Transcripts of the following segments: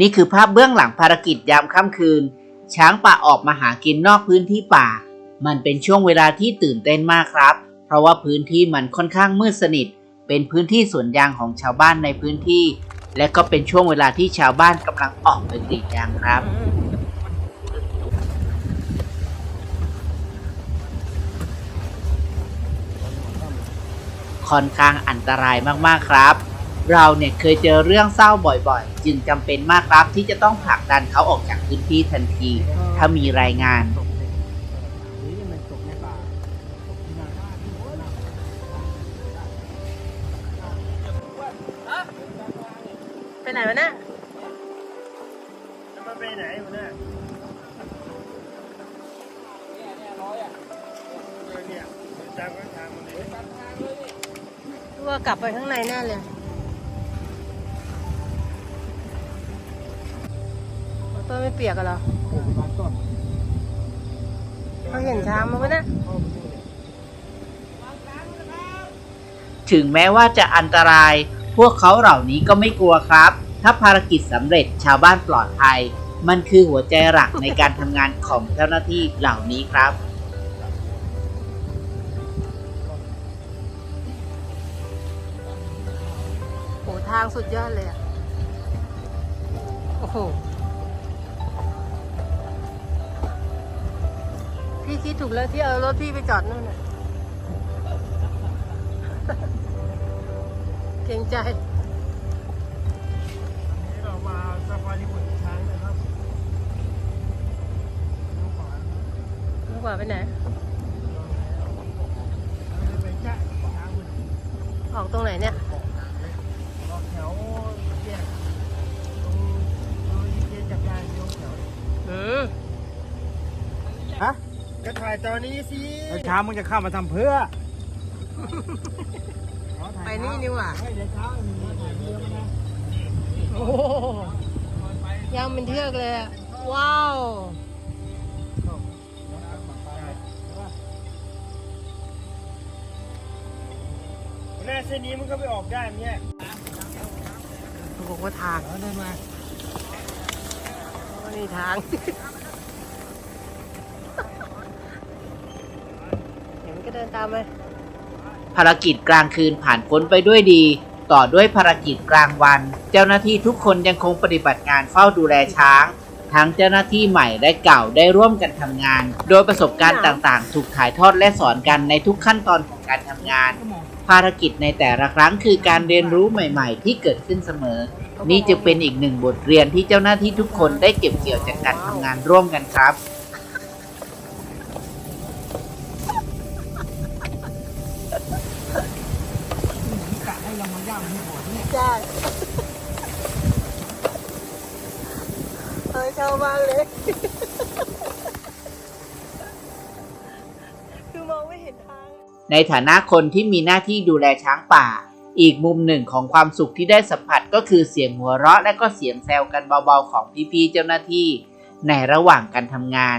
นี่คือภาพเบื้องหลังภารกิจยามค่ำคืน ช้างป่าออกมาหากินนอกพื้นที่ป่า มันเป็นช่วงเวลาที่ตื่นเต้นมากครับ เพราะว่าพื้นที่มันค่อนข้างมืดสนิท เป็นพื้นที่สวนยางของชาวบ้านในพื้นที่ และก็เป็นช่วงเวลาที่ชาวบ้านกำลังออกไปกรีดยางครับค่อนข้างอันตรายมากๆครับ เราเนี่ยเคยเจอเรื่องเศร้าบ่อยๆ จึงจำเป็นมากครับที่จะต้องผลักดันเขาออกจากพื้นที่ทันที ถ้ามีรายงาน ไปไหนวะเนี่ยจะมาไปไหนวะเนี่ยเออเนี่ยตามข้างทางมาเลย ว่ากลับไปข้างในแน่เลย ต้นไม่เปียกกันเหรอเขาเห็นช้างมั้ยวะเนี่ยถึงแม้ว่าจะอันตราย พวกเขาเหล่านี้ก็ไม่กลัวครับ ถ้าภารกิจสำเร็จชาวบ้านปลอดภัย มันคือหัวใจหลักในการทำงานของเจ้าหน้าที่เหล่านี้ครับโหทางสุดยอดเลยอะโอ้โห พี่คิดถูกแล้วที่เอารถพี่ไปจอดนู่นน่ะเกรงใจ นี่เรามาซาฟารีบุตรช้างนะครับลูกขวาลูกว่าไปไหน เราไปจ้ะช้างมันออกตรงไหนเนี่ย ออกแถวเนี่ยตรงตรงที่เจ๊จักรยานโยงแถว อืม ฮะ ก็ถ่ายตอนนี้สิแล้วเช้ามึงจะเข้ามาทำเพื่อไปนี่นี่หว่าให้เดี๋ยวเช้ามีมาถ่ายเรือมานะโอ้โหยาวเป็นเทือกเลยอะว้าวแน่เส้นนี้มันก็ไปออกได้มั้ยเนี่ยเขาบอกว่าทางเดินมาโอ้นี่ทาง เดินตามไปภารกิจกลางคืนผ่านพ้นไปด้วยดี ต่อด้วยภารกิจกลางวัน เจ้าหน้าที่ทุกคนยังคงปฏิบัติงานเฝ้าดูแลช้าง ทั้งเจ้าหน้าที่ใหม่และเก่าได้ร่วมกันทำงาน โดยประสบการณ์ต่างๆ ถูกถ่ายทอดและสอนกันในทุกขั้นตอนของการทำงาน ภารกิจในแต่ละครั้งคือการเรียนรู้ใหม่ๆ ที่เกิดขึ้นเสมอ นี่จึงเป็นอีกหนึ่งบทเรียนที่เจ้าหน้าที่ทุกคนได้เก็บเกี่ยวจากการทำงานร่วมกันครับ ใช่เฮ้ยชาบ้านเลย คือมองไม่เห็นทาง ในฐานะคนที่มีหน้าที่ดูแลช้างป่า อีกมุมหนึ่งของความสุขที่ได้สัมผัสก็คือเสียงหัวเราะและก็เสียงแซวกันเบาๆของพี่ๆเจ้าหน้าที่ ในระหว่างการทำงาน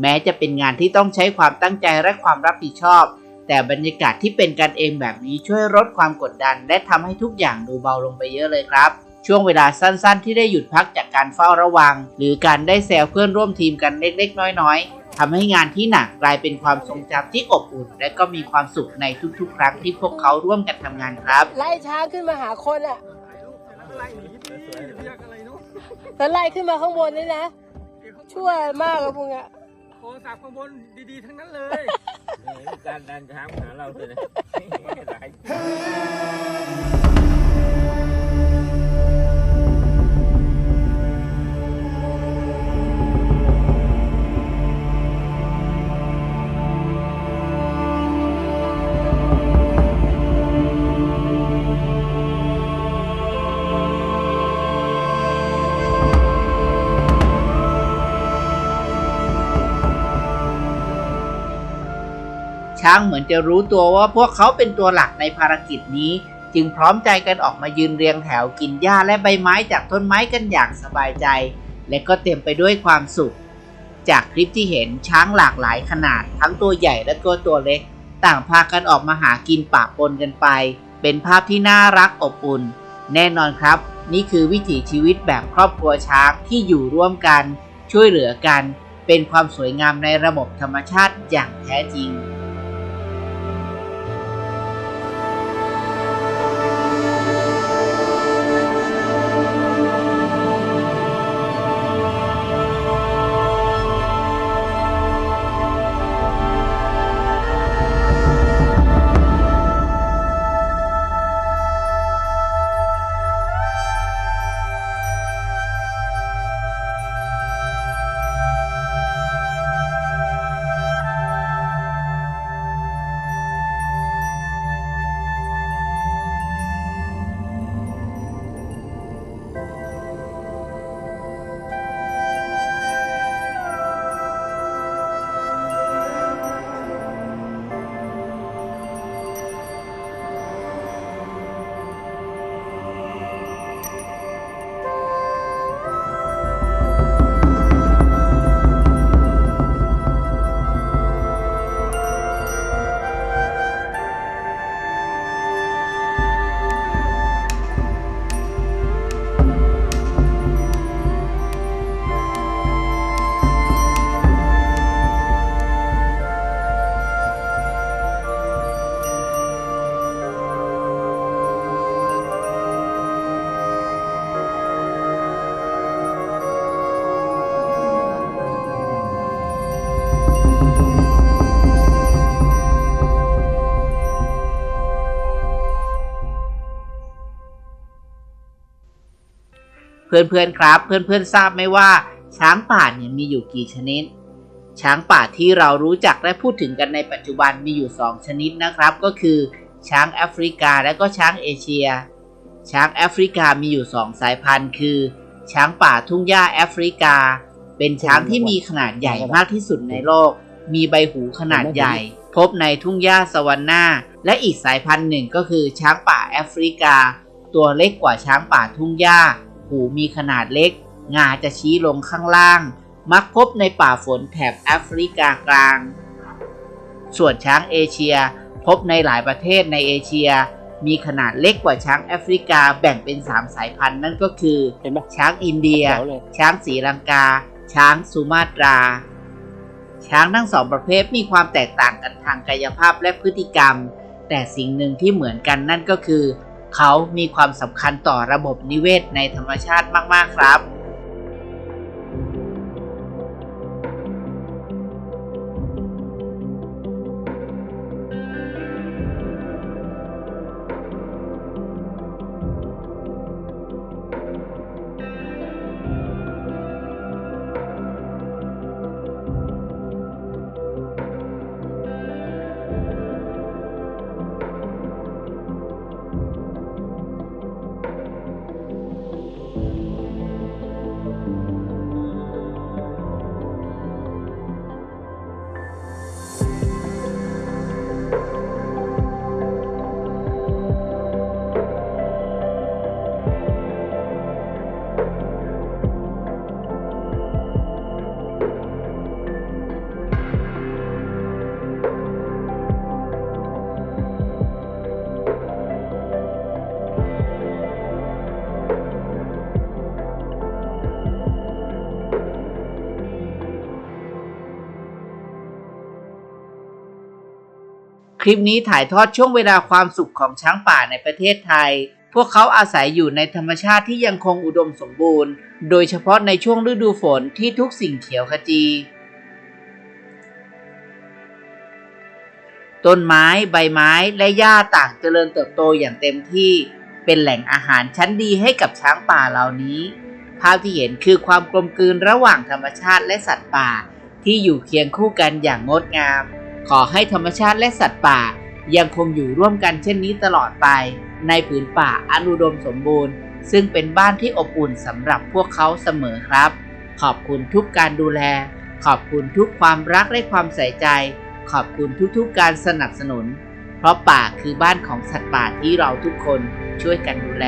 แม้จะเป็นงานที่ต้องใช้ความตั้งใจและความรับผิดชอบ แต่บรรยากาศที่เป็นกันเองแบบนี้ช่วยลดความกดดัน และทำให้ทุกอย่างดูเบาลงไปเยอะเลยครับ ช่วงเวลาสั้นๆ ที่ได้หยุดพักจากการเฝ้าระวัง หรือการได้แซวเพื่อนร่วมทีมกันเล็กๆ น้อยๆทำให้งานที่หนักกลายเป็นความทรงจำที่อบอุ่น และก็มีความสุขในทุกๆ ครั้งที่พวกเขาร่วมกันทำงานครับ ไล่ช้างขึ้นมาหาคนอะไล่หนีดิเรียกอะไรเนาะแล้วไล่ขึ้นมาข้างบนนี่นะช่วยมากเลยพวกเนี้ย โทรศัพท์ข้างบนดีๆ ทั้งนั้นเลยการดันช้างมาหาเราเลยนะไม่ได้ ช้างเหมือนจะรู้ตัวว่าพวกเขาเป็นตัวหลักในภารกิจนี้ จึงพร้อมใจกันออกมายืนเรียงแถวกินหญ้าและใบไม้จากต้นไม้กันอย่างสบายใจ และก็เต็มไปด้วยความสุข จากคลิปที่เห็นช้างหลากหลายขนาด ทั้งตัวใหญ่และตัวตัวเล็ก ต่างพากันออกมาหากินปะปนกันไป เป็นภาพที่น่ารักอบอุ่น แน่นอนครับ นี่คือวิถีชีวิตแบบครอบครัวช้างที่อยู่ร่วมกัน ช่วยเหลือกันเป็นความสวยงามในระบบธรรมชาติอย่างแท้จริง เพื่อนๆครับ เพื่อนๆทราบไหมว่า ช้างป่าเนี่ยมีอยู่กี่ชนิด ช้างป่าที่เรารู้จักและพูดถึงกันในปัจจุบันมีอยู่ 2 ชนิดนะครับ ก็คือ ช้างแอฟริกาและก็ช้างเอเชีย ช้างแอฟริกามีอยู่ 2 สายพันธุ์ คือ ช้างป่าทุ่งหญ้าแอฟริกา เป็นช้างที่มีขนาดใหญ่มากที่สุดในโลก มีใบหูขนาดใหญ่ พบในทุ่งหญ้าสวรรค์นาและอีกสายพันธุ์หนึ่งก็คือช้างป่าแอฟริกา ตัวเล็กกว่าช้างป่าทุ่งหญ้า หูมีขนาดเล็ก งาจะชี้ลงข้างล่าง มักพบในป่าฝนแถบแอฟริกากลาง ส่วนช้างเอเชีย พบในหลายประเทศในเอเชีย มีขนาดเล็กกว่าช้างแอฟริกาแบ่งเป็น 3 สายพันธุ์นั่นก็คือเห็นปะช้างอินเดียแถวเลยช้างศรีลังกา ช้างสุมาตรา ช้างทั้งสองประเภทมีความแตกต่างกันทางกายภาพและพฤติกรรม แต่สิ่งหนึ่งที่เหมือนกันนั่นก็คือ เขามีความสำคัญต่อระบบนิเวศในธรรมชาติมาก ๆ ครับ คลิปนี้ถ่ายทอดช่วงเวลาความสุขของช้างป่าในประเทศไทย พวกเขาอาศัยอยู่ในธรรมชาติที่ยังคงอุดมสมบูรณ์ โดยเฉพาะในช่วงฤดูฝนที่ทุกสิ่งเขียวขจี ต้นไม้ ใบไม้และหญ้าต่างเจริญเติบโตอย่างเต็มที่ เป็นแหล่งอาหารชั้นดีให้กับช้างป่าเหล่านี้ ภาพที่เห็นคือความกลมกลืนระหว่างธรรมชาติและสัตว์ป่า ที่อยู่เคียงคู่กันอย่างงดงาม ขอให้ธรรมชาติและสัตว์ป่า ยังคงอยู่ร่วมกันเช่นนี้ตลอดไป ในผืนป่าอันอุดมสมบูรณ์ ซึ่งเป็นบ้านที่อบอุ่นสำหรับพวกเขาเสมอครับ ขอบคุณทุกการดูแล ขอบคุณทุกความรักและความใส่ใจ ขอบคุณทุกๆการสนับสนุน เพราะป่าคือบ้านของสัตว์ป่าที่เราทุกคนช่วยกันดูแล